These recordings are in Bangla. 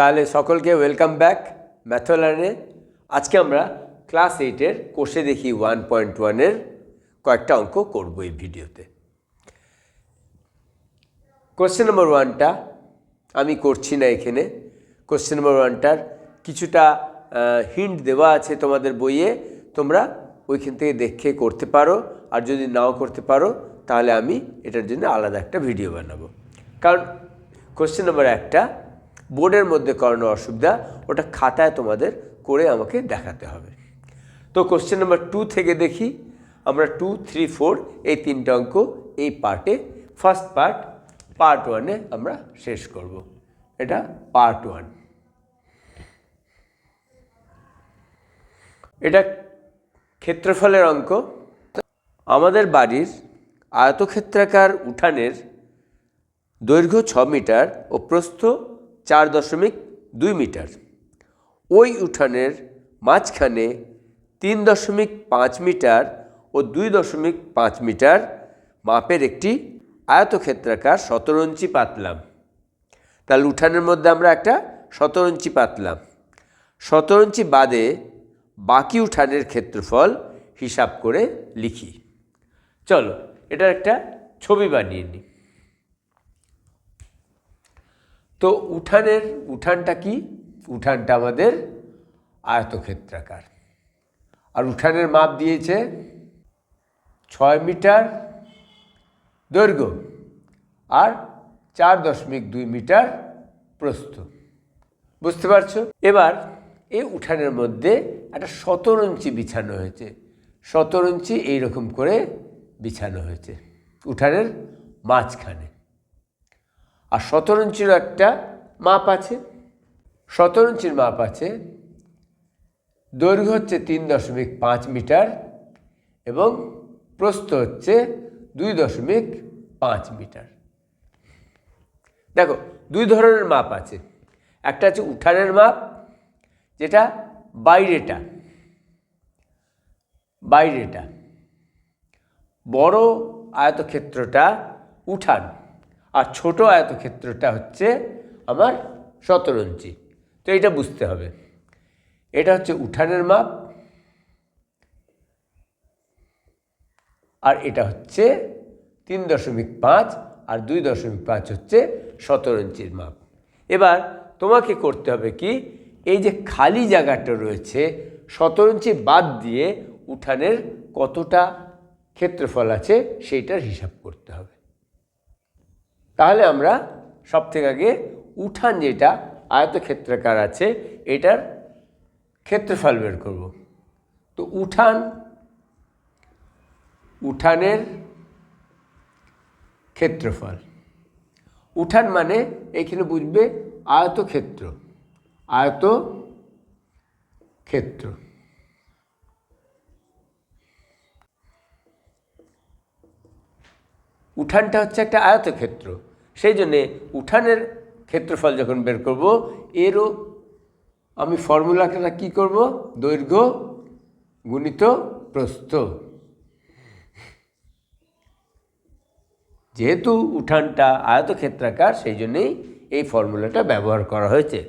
তাহলে সকলকে ওয়েলকাম ব্যাক ম্যাথোলার্নে আজকে আমরা ক্লাস এইটের কোষে দেখি ওয়ান পয়েন্ট ওয়ানের কয়েকটা অঙ্ক করব এই ভিডিওতে কোশ্চেন নম্বর ওয়ানটা আমি করছি না এখানে। কোশ্চেন নম্বর ওয়ানটার কিছুটা হিন্ট দেওয়া আছে তোমাদের বইয়ে, তোমরা ওইখান থেকে দেখে করতে পারো, আর যদি নাও করতে পারো, তাহলে আমি এটার জন্য আলাদা একটা ভিডিও বানাবো। কারণ কোশ্চেন নম্বর একটা বোর্ডের মধ্যে করানো অসুবিধা, ওটা খাতায় তোমাদের করে আমাকে দেখাতে হবে। তো কোশ্চেন নাম্বার টু থেকে দেখি, আমরা টু থ্রি ফোর এই তিনটে অঙ্ক এই পার্টে ফার্স্ট পার্ট পার্ট ওয়ানে আমরা শেষ করব। এটা পার্ট ওয়ান এটা ক্ষেত্রফলের অঙ্ক। আমাদের বাড়ির আয়তক্ষেত্রাকার উঠানের দৈর্ঘ্য ছ মিটার ও প্রস্থ চার দশমিক দুই মিটার। ওই উঠানের মাঝখানে তিন দশমিক পাঁচ মিটার ও দুই দশমিক পাঁচ মিটার মাপের একটি আয়তক্ষেত্রাকার সতেরো ইঞ্চি পাতলাম। তাহলে উঠানের মধ্যে আমরা একটা সতেরো ইঞ্চি পাতলাম। সতেরো ইঞ্চি বাদে বাকি উঠানের ক্ষেত্রফল হিসাব করে লিখি। চলো, এটার একটা ছবি বানিয়ে নিই। তো উঠানের, উঠানটা কি? উঠানটা আমাদের আয়তক্ষেত্রাকার। আর উঠানের মাপ দিয়েছে ছয় মিটার দৈর্ঘ্য আর চার দশমিক দুই মিটার প্রস্থ। বুঝতে পারছ? এবার এই উঠানের মধ্যে একটা সতেরো ইঞ্চি বিছানো হয়েছে। সতেরো ইঞ্চি এইরকম করে বিছানো হয়েছে উঠানের মাঝখানে। আর সতেরো ইঞ্চিরও একটা মাপ আছে। সতেরো ইঞ্চির মাপ আছে। দৈর্ঘ্য হচ্ছে তিন দশমিক পাঁচ মিটার এবং প্রস্থ হচ্ছে দুই দশমিক পাঁচ মিটার। দেখো, দুই ধরনের মাপ আছে। একটা আছে উঠানের মাপ, যেটা বাইরেটা বাইরেটা। বড় আয়তক্ষেত্রটা উঠান। আর ছোট আয়তক্ষেত্রটা হচ্ছে আমার সতেরো ইঞ্চি। তো এটা বুঝতে হবে। এটা হচ্ছে উঠানের মাপ আর এটা হচ্ছে তিন দশমিক পাঁচ আর দুই দশমিক পাঁচ হচ্ছে সতেরো ইঞ্চির মাপ। এবার তোমাকে করতে হবে কি? এই যে খালি জায়গাটা রয়েছে, সতেরো ইঞ্চি বাদ দিয়ে উঠানের কতটা ক্ষেত্রফল আছে সেইটার হিসাব করতে হবে। তাহলে আমরা সব থেকে আগে উঠান যেটা আয়তক্ষেত্রাকার আছে, এটার ক্ষেত্রফল বের করব। তো উঠান, উঠানের ক্ষেত্রফল। উঠান মানে এখানে বুঝবে আয়তক্ষেত্র আয়ত ক্ষেত্র উঠানটা হচ্ছে একটা আয়তক্ষেত্র। সেই জন্যে উঠানের ক্ষেত্রফল যখন বের করব, এরও আমি ফর্মুলাটা কি করব? দৈর্ঘ্য গুণিত প্রস্থ। যেহেতু উঠানটা আয়তক্ষেত্রাকার, সেই জন্যেই এই ফর্মুলাটা ব্যবহার করা হয়েছে।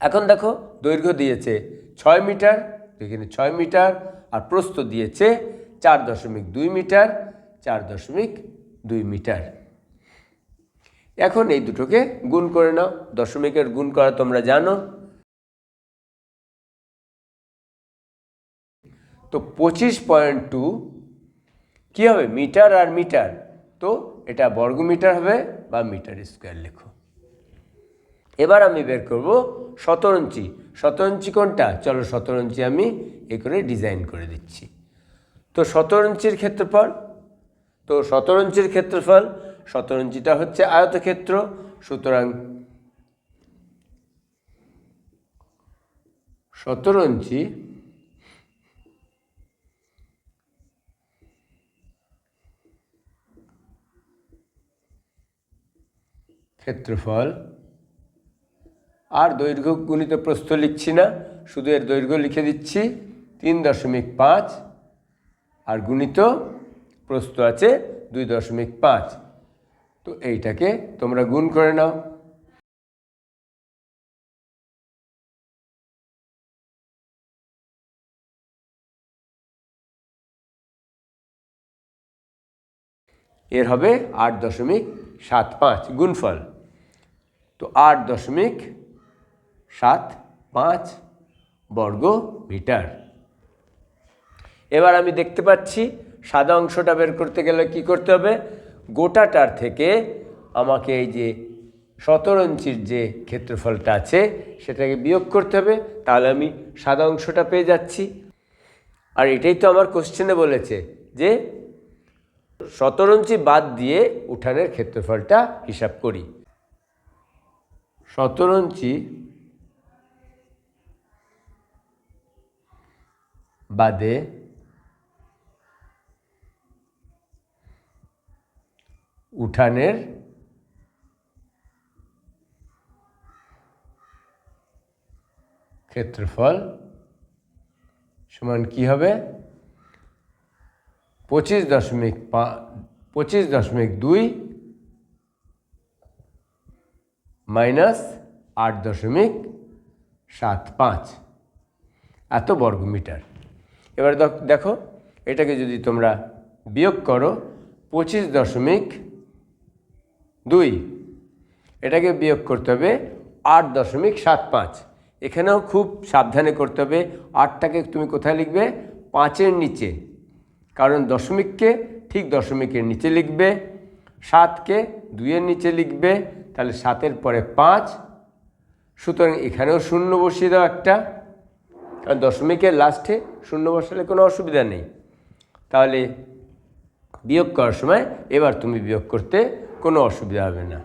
এখন দেখো, দৈর্ঘ্য দিয়েছে ছয় মিটার, এখানে ছয় মিটার, আর প্রস্থ দিয়েছে চার দশমিক দুই মিটার, চার দশমিক দুই মিটার। এখন এই দুটোকে গুণ করে নাও। দশমিকের গুণ করা তোমরা জানো। তো পঁচিশ পয়েন্ট টু, কী হবে? মিটার আর মিটার। তো এটা বর্গ মিটার হবে বা মিটার স্কোয়ার লেখো। এবার আমি বের করব শতরঞ্চি। শতরঞ্চি কোনটা? চলো শতরঞ্চি আমি এ করে ডিজাইন করে দিচ্ছি। তো সতেরো ইঞ্চির ক্ষেত্রফল? তো সতেরো ইঞ্চির ক্ষেত্রফল সতেরো ইঞ্চিটা হচ্ছে আয়তক্ষেত্র, সুতরাং ইঞ্চি ক্ষেত্রফল, আর দৈর্ঘ্য গুণিত প্রস্থ লিখছি না, শুধু এর দৈর্ঘ্য লিখে দিচ্ছি তিন দশমিক পাঁচ, আর গুণিত প্রস্থ আছে দুই দশমিক পাঁচ। তো এইটাকে তোমরা গুণ করে নাও। এর হবে আট দশমিক সাত পাঁচ গুণফল। তো আট দশমিক সাত পাঁচ বর্গ মিটার। এবার আমি দেখতে পাচ্ছি সাদা অংশটা বের করতে গেলে কি করতে হবে? গোটাটার থেকে আমাকে এই যে সতেরো ইঞ্চির যে ক্ষেত্রফলটা আছে, সেটাকে বিয়োগ করতে হবে, তাহলে আমি সাদা অংশটা পেয়ে যাচ্ছি। আর এটাই তো আমার কোশ্চেনে বলেছে যে সতেরো ইঞ্চি বাদ দিয়ে উঠানের ক্ষেত্রফলটা হিসাব করি। সতেরো ইঞ্চি বাদে উঠানের ক্ষেত্রফল সমান কি হবে? পঁচিশ দশমিক পা, পঁচিশ দশমিক দুই মাইনাস আট দশমিক সাত পাঁচ। এত বর্গমিটার। এবার দেখ- এটাকে যদি তোমরা বিয়োগ করো, পঁচিশ দশমিক দুই, এটাকে বিয়োগ করতে হবে আট দশমিক সাত পাঁচ। এখানেও খুব সাবধানে করতে হবে, আটটাকে তুমি কোথায় লিখবে? পাঁচের নিচে। কারণ দশমিককে ঠিক দশমিকের নিচে লিখবে, সাতকে দুইয়ের নিচে লিখবে, তাহলে সাতের পরে পাঁচ। সুতরাং এখানেও শূন্য বসিয়ে দাও একটা। কারণ দশমিকের লাস্টে শূন্য বসালে কোনো অসুবিধা নেই। তাহলে বিয়োগ করার সময় এবার তুমি বিয়োগ করতে কোনো অসুবিধা হবে না।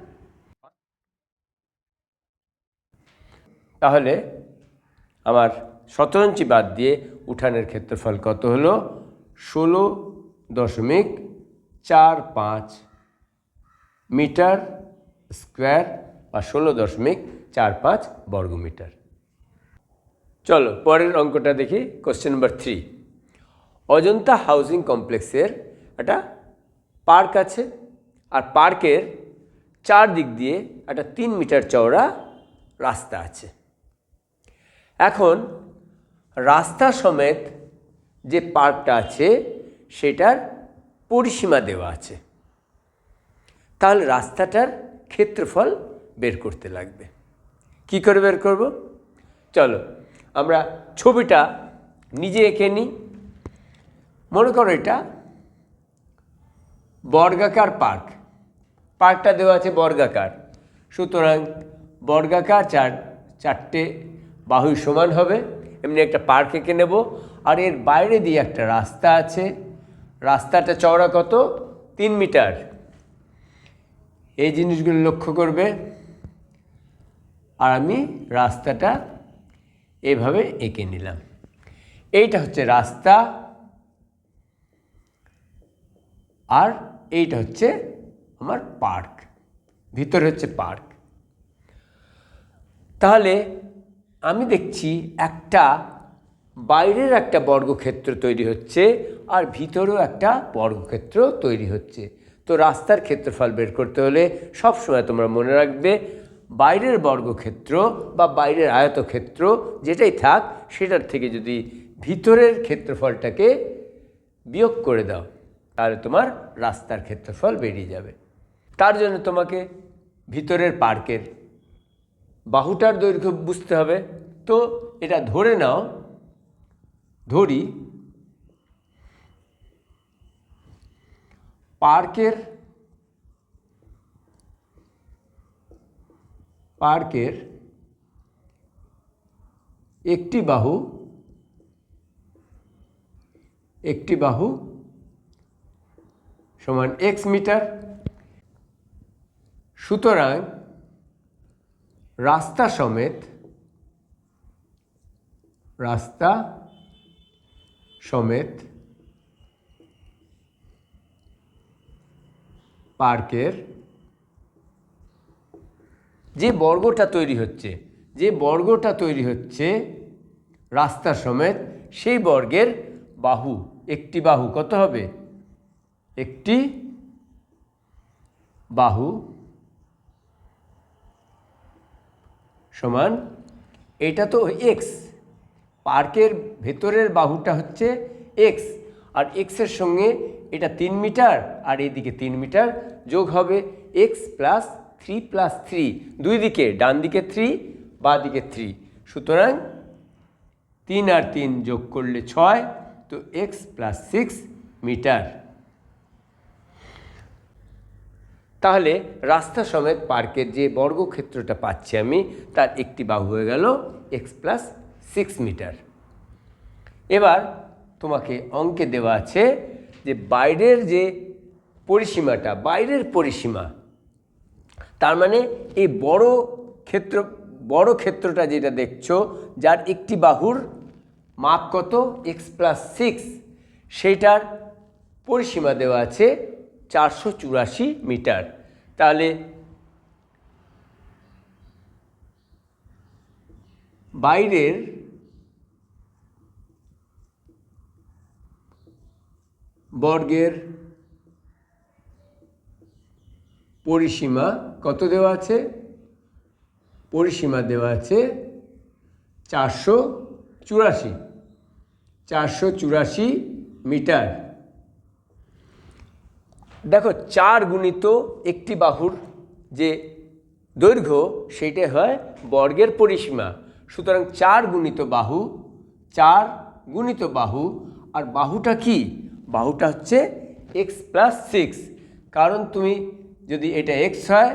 তাহলে আমার সতেরো ইঞ্চি বাদ দিয়ে উঠানের ক্ষেত্রফল কত হলো? ষোলো দশমিক চার পাঁচ মিটার স্কোয়ার বা ষোলো দশমিক চার পাঁচ বর্গমিটার। চলো পরের অঙ্কটা দেখি question number three Ajanta housing কমপ্লেক্সের একটা পার্ক আছে। আর পার্কের চারদিক দিয়ে একটা তিন মিটার চওড়া রাস্তা আছে। এখন রাস্তা সমেত যে পার্কটা আছে, সেটার পরিসীমা দেওয়া আছে। তাহলে রাস্তাটার ক্ষেত্রফল বের করতে লাগবে। কি করে বের করব? চলো, আমরা ছবিটা নিজে এঁকে নিই। মনে করো এটা বর্গাকার পার্ক। পার্কটা দেওয়া আছে বর্গাকার। সুতরাং বর্গাকার চার, চারটে বাহু সমান হবে, এমনি একটা পার্ক এঁকে নেব। আর এর বাইরে দিয়ে একটা রাস্তা আছে। রাস্তাটা চওড়া কত? তিন মিটার। এই জিনিসগুলো লক্ষ্য করবে। আর আমি রাস্তাটা এভাবে এঁকে নিলাম। এইটা হচ্ছে রাস্তা। আর এইটা হচ্ছে আমার পার্ক। ভিতরে হচ্ছে পার্ক। তাহলে আমি দেখছি একটা বাইরের একটা বর্গক্ষেত্র তৈরি হচ্ছে আর ভিতরেও একটা বর্গক্ষেত্র তৈরি হচ্ছে। তো রাস্তার ক্ষেত্রফল বের করতে হলে সবসময় তোমরা মনে রাখবে বাইরের বর্গক্ষেত্র বা বাইরের আয়তক্ষেত্র যেটাই থাক, সেটার থেকে যদি ভিতরের ক্ষেত্রফলটাকে বিয়োগ করে দাও, তাহলে তোমার রাস্তার ক্ষেত্রফল বেরিয়ে যাবে। তার জন্য তোমাকে ভিতরের পার্কের বাহুটার দৈর্ঘ্য বুঝতে হবে। তো এটা ধরে নাও, ধরি। পার্কের পার্কের একটি বাহু একটি বাহু সমান এক্স মিটার সুতরাং রাস্তা সমেত রাস্তা সমেত পার্কের যে বর্গটা তৈরি হচ্ছে, যে বর্গটা তৈরি হচ্ছে রাস্তা সমেত, সেই বর্গের বাহু, একটি বাহু, কত হবে? একটি বাহু সমান এটা তো এক্স পার্কের ভেতরের বাহুটা হচ্ছে এক্স আর এক্সের সঙ্গে এটা তিন মিটার, আর এদিকে তিন মিটার যোগ হবে x plus three plus three দুই দিকে, ডান দিকে থ্রি বা দিকে থ্রি সুতরাং তিন আর তিন যোগ করলে ছয়, তো এক্স প্লাস সিক্স মিটার। তাহলে রাস্তা সমেত পার্কের যে বর্গক্ষেত্রটা পাচ্ছি আমি, তার একটি বাহু হয়ে গেল এক্স প্লাস সিক্স মিটার এবার তোমাকে অঙ্কে দেওয়া আছে যে বাইরের যে পরিসীমাটা, বাইরের পরিসীমা, তার মানে এই বড় ক্ষেত্র, বড় ক্ষেত্রটা যেটা দেখছ, যার একটি বাহুর মাপ কত? এক্স প্লাস সিক্স সেইটার পরিসীমা দেওয়া আছে চারশো চুরাশি মিটার। তাহলে বাইরের বর্গের পরিসীমা কত দেওয়া আছে? পরিসীমা দেওয়া আছে চারশো চুরাশি। চারশো চুরাশি মিটার। দেখো, চার গুণিত একটি বাহুর যে দৈর্ঘ্য সেইটা হয় বর্গের পরিসীমা। সুতরাং চার গুণিত বাহু, চার গুণিত বাহু, আর বাহুটা কি? বাহুটা হচ্ছে এক্স প্লাস সিক্স কারণ তুমি যদি এটা এক্স হয়,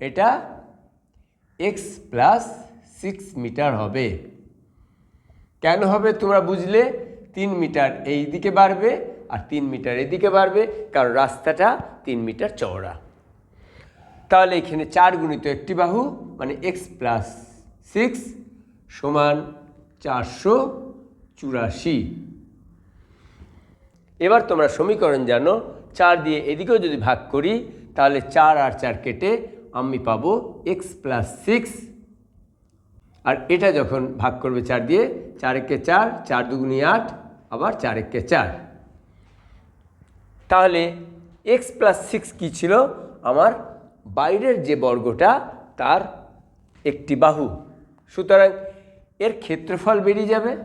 এটা এক্স প্লাস সিক্স মিটার হবে। কেন হবে তোমরা বুঝলে? তিন মিটার এই দিকে বাড়বে আর তিন মিটার এদিকে বাড়বে, কারণ রাস্তাটা তিন মিটার চওড়া। তাহলে এখানে চার গুণিত একটি বাহু মানে এক্স প্লাস সিক্স সমান চারশো চুরাশি। এবার তোমরা সমীকরণ জানো, চার দিয়ে এদিকেও যদি ভাগ করি, তাহলে চার আর চার কেটে আমি পাবো এক্স প্লাস সিক্স আর এটা যখন ভাগ করবে চার দিয়ে, চার একে চার চার দুগুনি আট, আবার চার একে চার। তাহলে এক্স প্লাস সিক্স কী ছিল? আমার বাইরের যে বর্গটা তার একটি বাহু। সুতরাং এর ক্ষেত্রফল বেরিয়ে যাবে।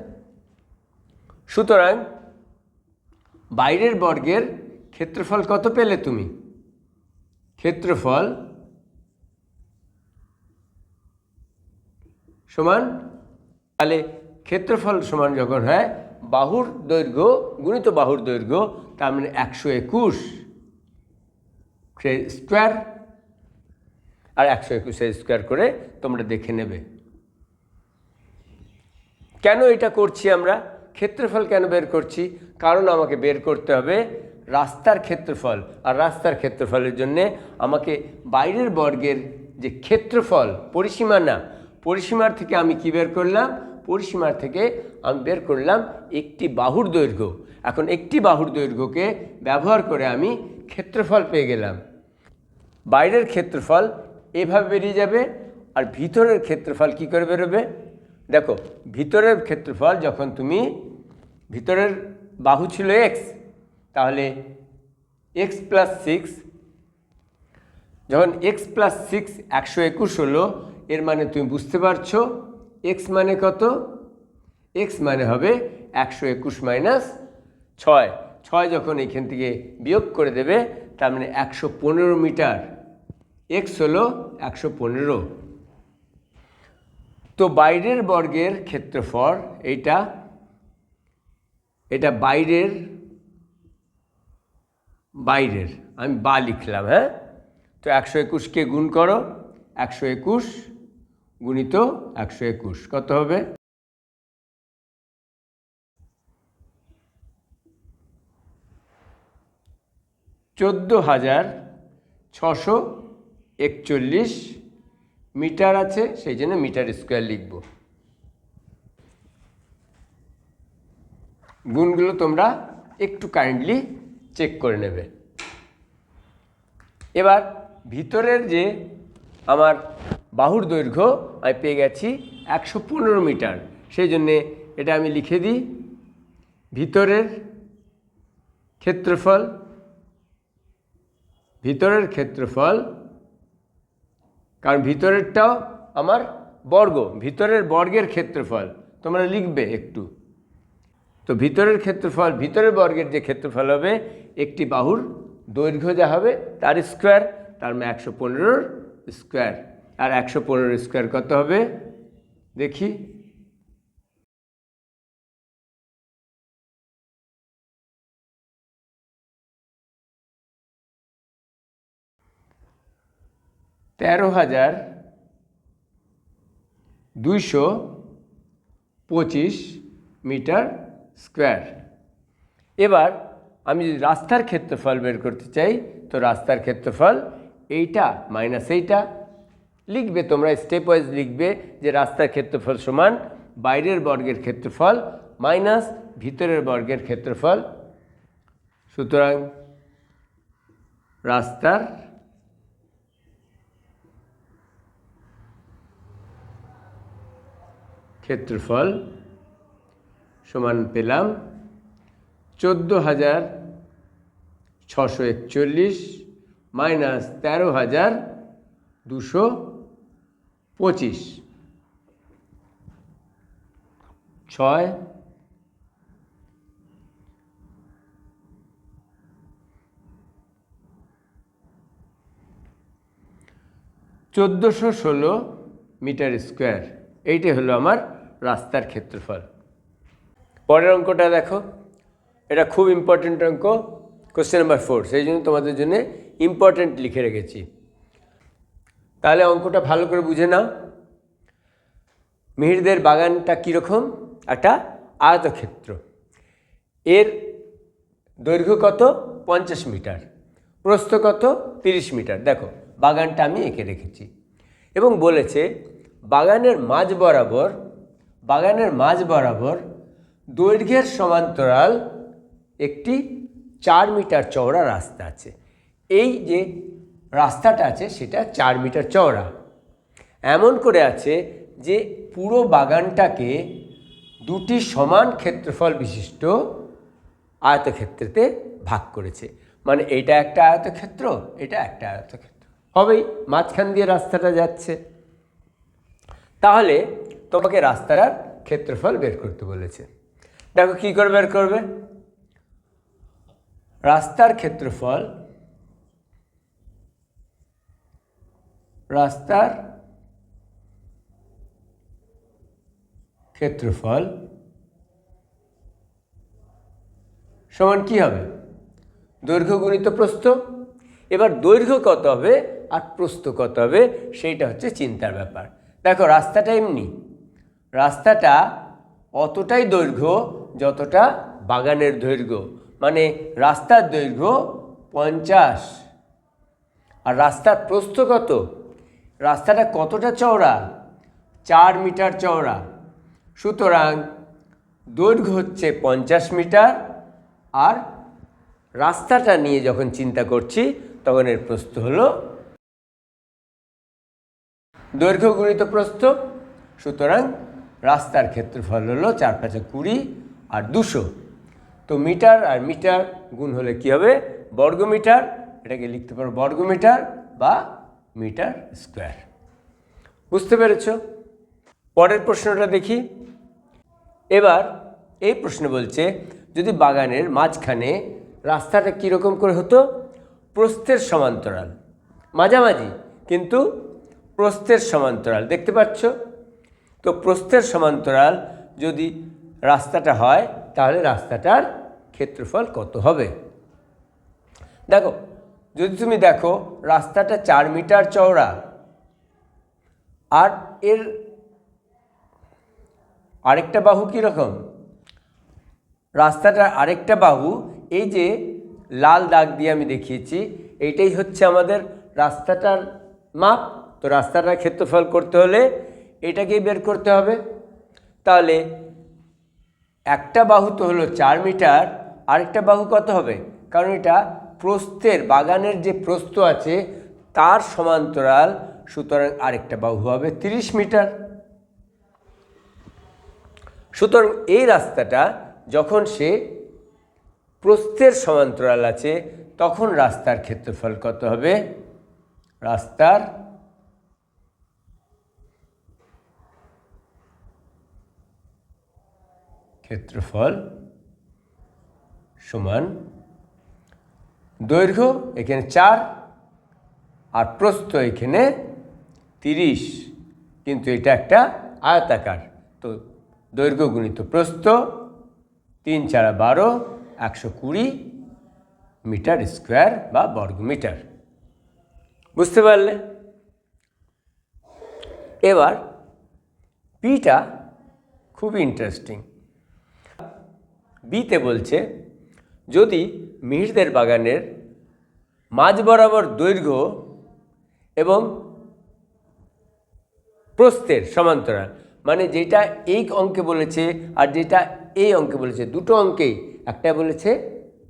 সুতরাং বাইরের বর্গের ক্ষেত্রফল কত পেলে তুমি? ক্ষেত্রফল সমান, তাহলে ক্ষেত্রফল সমান যখন হয়, বাহুর দৈর্ঘ্য, গুণিত বাহুর দৈর্ঘ্য তার মানে একশো একুশ স্কোয়ার আর একশো একুশে স্কোয়ার করে তোমরা দেখে নেবে। কেন এটা করছি আমরা? ক্ষেত্রফল কেন বের করছি? কারণ আমাকে বের করতে হবে রাস্তার ক্ষেত্রফল। আর রাস্তার ক্ষেত্রফলের জন্যে আমাকে বাইরের বর্গের যে ক্ষেত্রফল, পরিসীমা না, পরিসীমার থেকে আমি কি বের করলাম? পরিসীমার থেকে আমি বের করলাম একটি বাহুর দৈর্ঘ্য। এখন একটি বাহুর দৈর্ঘ্যকে ব্যবহার করে আমি ক্ষেত্রফল পেয়ে গেলাম। বাইরের ক্ষেত্রফল এভাবে বেরিয়ে যাবে আর ভিতরের ক্ষেত্রফল কি করে বেরোবে? দেখো, ভিতরের ক্ষেত্রফল যখন তুমি, ভিতরের বাহু ছিল এক্স তাহলে এক্স প্লাস সিক্স যখন এক্স প্লাস সিক্স একশো একুশ হলো, এর মানে তুমি বুঝতে পারছ এক্স মানে কত? এক্স মানে হবে একশো একুশ মাইনাস ছয়। ছয় যখন এখান থেকে বিয়োগ করে দেবে, তার মানে একশো পনেরো মিটার। এক্স হলো একশো পনেরো। তো বাইরের বর্গের ক্ষেত্রফল এইটা। এটা বাইরের বাইরের। আমি বা লিখলাম হ্যাঁ? তো একশো একুশকে গুণ করো, একশো একুশ গুণিত একশো একুশ। কত হবে? চোদ্দ হাজার ছশো একচল্লিশ মিটার আছে, সেই জন্য মিটার স্কোয়ার লিখব। গুণগুলো তোমরা একটু কাইন্ডলি চেক করে নেবে। এবার ভিতরের যে আমার বাহুর দৈর্ঘ্য, আমি পেয়ে গেছি একশো পনেরো মিটার। সেই জন্যে এটা আমি লিখে দিই। ভিতরের ক্ষেত্রফল ভিতরের ক্ষেত্রফল, কারণ ভিতরেরটাও আমার বর্গ, ভিতরের বর্গের ক্ষেত্রফল, তোমরা লিখবে একটু। তো ভিতরের ক্ষেত্রফল, ভিতরের বর্গের যে ক্ষেত্রফল হবে, একটি বাহুর দৈর্ঘ্য যা হবে, তার স্কোয়ার তার মানে একশো পনেরোর স্কোয়ার আর একশো স্কোয়ার কত হবে? দেখি। তেরো হাজার দুইশো পঁচিশ মিটার স্কোয়ার। এবার আমি যদি রাস্তার ক্ষেত্রফল বের করতে চাই, তো রাস্তার ক্ষেত্রফল এইটা মাইনাস এইটা। লিখবে তোমরা স্টেপ ওয়াইজ লিখবে যে রাস্তার ক্ষেত্রফল সমান বাইরের বর্গের ক্ষেত্রফল মাইনাস ভিতরের বর্গের ক্ষেত্রফল। সুতরাং রাস্তার ক্ষেত্রফল সমান পেলাম চোদ্দ হাজার ছশো একচল্লিশ মাইনাস তেরো হাজার দুশো পঁচিশ। ছয় চোদ্দোশো ষোলো মিটার স্কোয়ার। এইটাই হলো আমার রাস্তার ক্ষেত্রফল। পরের অঙ্কটা দেখো। এটা খুব ইম্পর্ট্যান্ট অঙ্ক কোশ্চেন নাম্বার ফোর সেই জন্য তোমাদের জন্য ইম্পর্ট্যান্ট লিখে রেখেছি। তাহলে অঙ্কটা ভালো করে বুঝে নাও। মিহিরদের বাগানটা কীরকম? একটা আয়তক্ষেত্র। এর দৈর্ঘ্য কত? পঞ্চাশ মিটার। প্রস্থ কত? তিরিশ মিটার। দেখো, বাগানটা আমি এঁকে রেখেছি। এবং বলেছে, বাগানের মাঝ বরাবর বাগানের মাঝ বরাবর দৈর্ঘ্যের সমান্তরাল একটি চার মিটার চওড়া রাস্তা আছে। এই যে রাস্তাটা আছে, সেটা চার মিটার চওড়া। এমন করে আছে যে পুরো বাগানটাকে দুটি সমান ক্ষেত্রফল বিশিষ্ট আয়তক্ষেত্রেতে ভাগ করেছে। মানে এটা একটা আয়তক্ষেত্র, এটা একটা আয়তক্ষেত্র। হবেই, মাঝখান দিয়ে রাস্তাটা যাচ্ছে। তাহলে তোমাকে রাস্তার আর ক্ষেত্রফল বের করতে বলেছে। দেখো কী করে বের করবে? রাস্তার ক্ষেত্রফল রাস্তার ক্ষেত্রফল সমান কি হবে? দৈর্ঘ্য গুণিত প্রস্থ। এবার দৈর্ঘ্য কত হবে আর প্রস্থ কত হবে, সেইটা হচ্ছে চিন্তার ব্যাপার। দেখো, রাস্তাটা এমনি। রাস্তাটা অতটাই দৈর্ঘ্য যতটা বাগানের দৈর্ঘ্য। মানে রাস্তার দৈর্ঘ্য পঞ্চাশ। আর রাস্তার প্রস্থ কত? রাস্তাটা কতটা চওড়া? চার মিটার চওড়া। সুতরাং দৈর্ঘ্য হচ্ছে পঞ্চাশ মিটার। আর রাস্তাটা নিয়ে যখন চিন্তা করছি, তখন এর প্রস্থ হলো দৈর্ঘ্য গুণিত প্রস্থ। সুতরাং রাস্তার ক্ষেত্রফল হলো চার পাঁচে কুড়ি আর দুশো। তো মিটার আর মিটার গুণ হলে কি হবে? বর্গমিটার, এটাকে লিখতে পারো বর্গমিটার বা মিটার স্কোয়ার। বুঝতে পেরেছ? পরের প্রশ্নটা দেখি। এবার এই প্রশ্ন বলছে, যদি বাগানের মাঝখানে রাস্তাটা কীরকম করে হতো? প্রস্থের সমান্তরাল। মাঝামাঝি, কিন্তু প্রস্থের সমান্তরাল। দেখতে পাচ্ছ? তো প্রস্থের সমান্তরাল যদি রাস্তাটা হয়, তাহলে রাস্তাটার ক্ষেত্রফল কত হবে? দেখো, যদি তুমি দেখো, রাস্তাটা চার মিটার চওড়া, আর এর আরেকটা বাহু কীরকম রাস্তাটার আরেকটা বাহু, এই যে লাল দাগ দিয়ে আমি দেখিয়েছি, এইটাই হচ্ছে আমাদের রাস্তাটার মাপ। তো রাস্তাটার ক্ষেত্রফল করতে হলে এটাকেই বের করতে হবে। তাহলে একটা বাহু তো হলো চার মিটার, আরেকটা বাহু কত হবে? কারণ এটা প্রস্থের, বাগানের যে প্রস্থ আছে, তার সমান্তরাল, সুতরাং আরেকটা বাহু হবে তিরিশ মিটার। সুতরাং এই রাস্তাটা যখন সে প্রস্থের সমান্তরাল আছে, তখন রাস্তার ক্ষেত্রফল কত হবে? রাস্তার ক্ষেত্রফল সমান দৈর্ঘ্য, এখানে চার, আর প্রস্থ এখানে তিরিশ। কিন্তু এটা একটা আয়তাকার। তো দৈর্ঘ্য গুণিত প্রস্থ, তিন চারা বারো, একশো কুড়ি মিটার স্কোয়ার বা বর্গ মিটার। বুঝতে পারলে? এবার পিটা খুব ইন্টারেস্টিং বিতে বলছে, যদি মিহিরদের বাগানের মাঝ বরাবর দৈর্ঘ্য এবং প্রস্থের সমান্তরাল মানে যেটা এই অঙ্কে বলেছে আর যেটা এই অঙ্কে বলেছে, দুটো অঙ্কেই, একটা বলেছে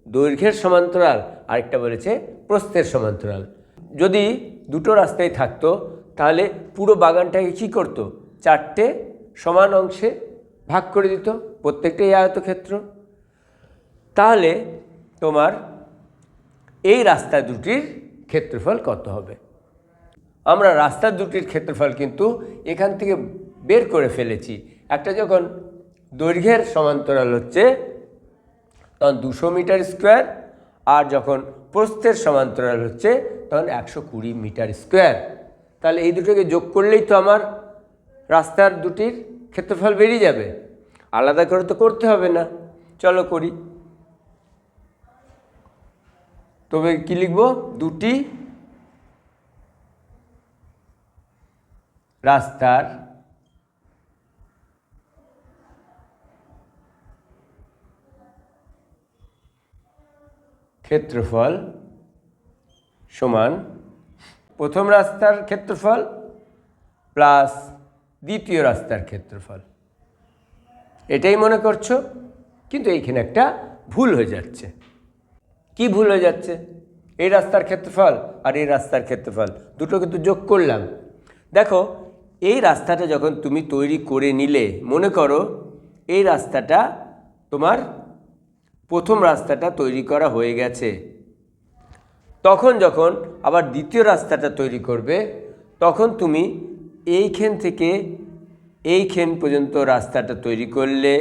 দৈর্ঘ্যের সমান্তরাল আরেকটা বলেছে প্রস্থের সমান্তরাল। যদি দুটো রাস্তায় থাকতো, তাহলে পুরো বাগানটাকে কী করতো? চারটে সমান অংশে ভাগ করে দিত প্রত্যেকটাই আয়তক্ষেত্র। তাহলে তোমার এই রাস্তা দুটির ক্ষেত্রফল কত হবে? আমরা রাস্তা দুটির ক্ষেত্রফল কিন্তু এখান থেকে বের করে ফেলেছি। একটা যখন দৈর্ঘ্যের সমান্তরাল হচ্ছে, তখন দুশো মিটার স্কোয়ার, আর যখন প্রস্থের সমান্তরাল হচ্ছে, তখন একশো কুড়ি মিটার স্কোয়ার। তাহলে এই দুটোকে যোগ করলেই তো আমার রাস্তার দুটির ক্ষেত্রফল বেরিয়ে যাবে। আলাদা করে তো করতে হবে না। চলো করি। তবে কি লিখব? দুটি রাস্তার ক্ষেত্রফল সমান প্রথম রাস্তার ক্ষেত্রফল প্লাস দ্বিতীয় রাস্তার ক্ষেত্রফল। এটাই মনে করছ? কিন্তু এইখানে একটা ভুল হয়ে যাচ্ছে। কি ভুল হয়ে যাচ্ছে? এই রাস্তার ক্ষেত্রফল আর এই রাস্তার ক্ষেত্রফল, দুটো কিন্তু যোগ করলাম। দেখো, এই রাস্তাটা যখন তুমি তৈরি করে নিলে, মনে করো এই রাস্তাটা তোমার প্রথম রাস্তাটা তৈরি করা হয়ে গেছে। তখন যখন আবার দ্বিতীয় রাস্তাটা তৈরি করবে, তখন তুমি এইখান থেকে এইখান পর্যন্ত রাস্তাটা তৈরি করলে,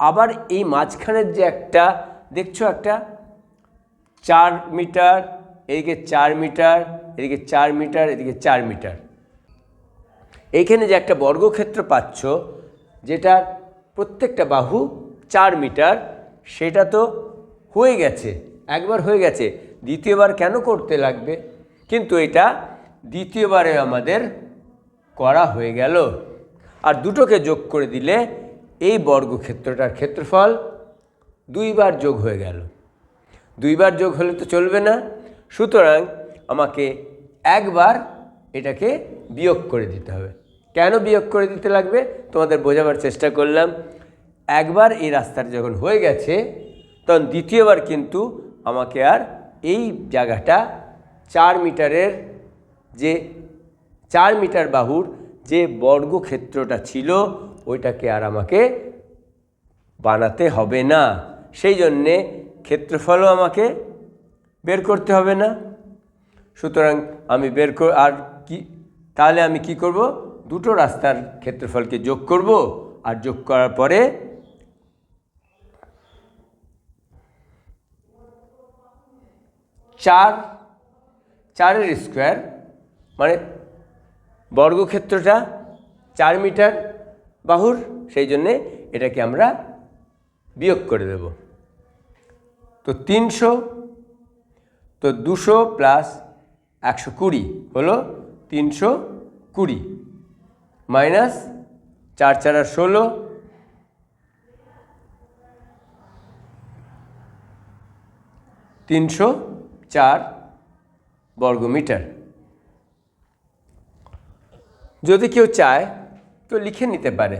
আবার এই মাঝখানের যে একটা, দেখছ একটা চার মিটার, এদিকে চার মিটার, এদিকে চার মিটার, এদিকে চার মিটার। এইখানে যে একটা বর্গক্ষেত্র পাচ্ছ যেটা প্রত্যেকটা বাহু চার মিটার, সেটা তো হয়ে গেছে, একবার হয়ে গেছে। দ্বিতীয়বার কেন করতে লাগবে? কিন্তু এটা দ্বিতীয়বারে আমাদের করা হয়ে গেল। আর দুটোকে যোগ করে দিলে এই বর্গক্ষেত্রটার ক্ষেত্রফল দুইবার যোগ হয়ে গেল। দুইবার যোগ হলে তো চলবে না। সুতরাং আমাকে একবার এটাকে বিয়োগ করে দিতে হবে। কেন বিয়োগ করে দিতে লাগবে? তোমাদের বোঝাবার চেষ্টা করলাম। একবার এই রাস্তাটা যখন হয়ে গেছে, তখন দ্বিতীয়বার কিন্তু আমাকে আর এই জায়গাটা চার মিটারের যে, চার মিটার বাহুর যে বর্গক্ষেত্রটা ছিল, ওইটাকে আর আমাকে বানাতে হবে না। সেই জন্যে ক্ষেত্রফলও আমাকে বের করতে হবে না। সুতরাং আমি বের কর আর কি, তাহলে আমি কি করব? দুটো রাস্তার ক্ষেত্রফলকে যোগ করব আর যোগ করার পরে চার, চারের স্কোয়ার মানে বর্গক্ষেত্রটা চার মিটার বাহুর, সেই জন্যে এটাকে আমরা বিয়োগ করে দেব। তো তিনশো, তো দুশো প্লাস একশো কুড়ি হলো তিনশো কুড়ি। মাইনাস চার চারা ষোলো, তিনশো চার বর্গমিটার। যদি কেউ চায় তো লিখে নিতে পারে।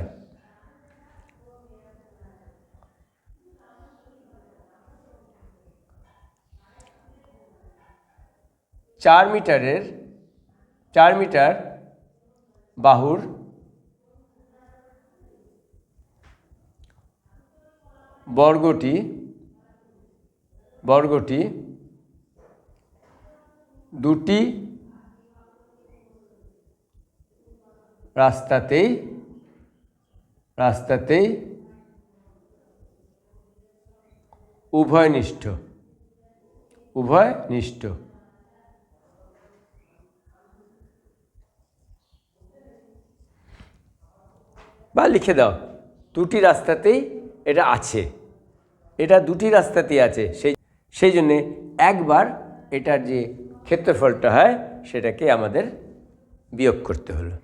চার মিটারের চার মিটার বাহুর বর্গটি বর্গটি দুটি রাস্তাতেই রাস্তাতেই উভয়নিষ্ঠ উভয়নিষ্ঠ। বা লিখে দাও। দুটি রাস্তাতেই এটা আছে। এটা দুটি রাস্তাতেই আছে। সেই সেই জন্যে একবার এটার যে ক্ষেত্রফলটা হয়, সেটাকে আমাদের বিয়োগ করতে হলো।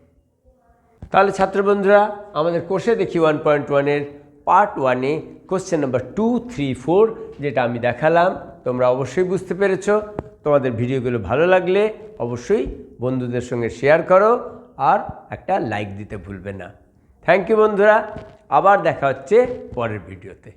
তাহলে ছাত্রবন্ধুরা, আমাদের কোর্সে দেখি ওয়ান পয়েন্ট ওয়ানের পার্ট ওয়ানে question number two three four যেটা আমি দেখালাম। তোমরা অবশ্যই বুঝতে পেরেছ। তোমাদের ভিডিওগুলো ভালো লাগলে অবশ্যই বন্ধুদের সঙ্গে শেয়ার করো আর একটা লাইক দিতে ভুলবে না। থ্যাংক ইউ বন্ধুরা আবার দেখা হচ্ছে পরের ভিডিওতে।